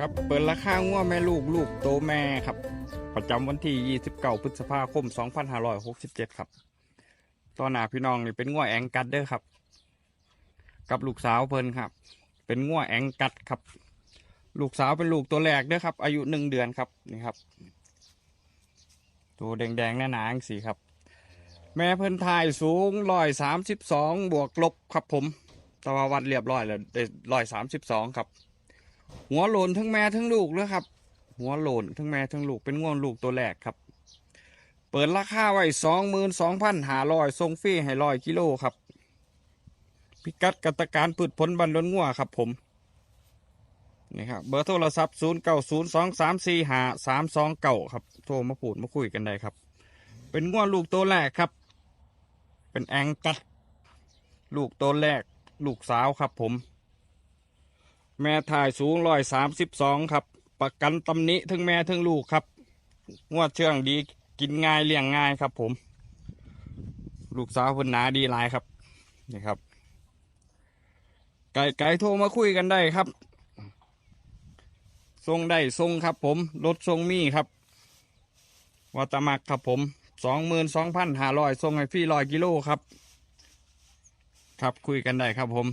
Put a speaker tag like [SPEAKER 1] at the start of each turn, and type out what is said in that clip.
[SPEAKER 1] ครับเปิดราคางัวแม่ลูกลูกโตแม่ครับ ประจำวันที่ 29 พฤษภาคม 2567 ครับตอนหน้าพี่น้องนี่เป็นงัวแองกัดเด้อครับ กับลูกสาวเพิ่นครับ เป็นงัวแองกัดครับ ลูกสาวเป็นลูกตัวแรกเด้อครับ อายุหนึ่งเดือนครับนี่ครับ ตัวแดงๆหนาๆสีครับ แม่เพิ่นทายสูงร้อยสามสิบสองบวกลบครับผมตว่าวัดเรียบร้อยแล้วร้อยสามสิบสองครับ หัวโลนทั้งแม่ทั้งลูกเลยครับ หัวโลนทั้งแม่ทั้งลูกเป็นง่วงลูกตัวแรกครับ เปิดราคาไว้สองหมื่นสองพันหาร้อยทรงฟรีให้ร้อยกิโลครับ พิกัดกัตการพืชผลบันดนงัวครับผมนี่ครับเบอร์โทรศัพท์ศูนย์เก้าศูนย์สองสามสี่หาสามสองเก้าครับ โทรมาพูดมาคุยกันได้ครับ เป็นง่วงลูกตัวแรกครับ เป็นแองกัด ลูกตัวแรก ลูกสาวครับผม แม่ถ่ายสูงร้อยสามสิบสองครับ ประกันตำหนิทั้งแม่ทั้งลูกครับ งวดเชื่องดีกินง่ายเลี้ยงง่ายครับ ผม ลูกสาวคนหนาดีหลายครับนี่ครับ ไก่ไก่โทรมาคุยกันได้ครับทรงได้ทรงครับ ผมรถทรงมีครับวัตมักครับผมสองหมื่นสองพันห้าร้อยทรงให้ฟรีร้อยกิโลครับ ครับคุยกันได้ครับผม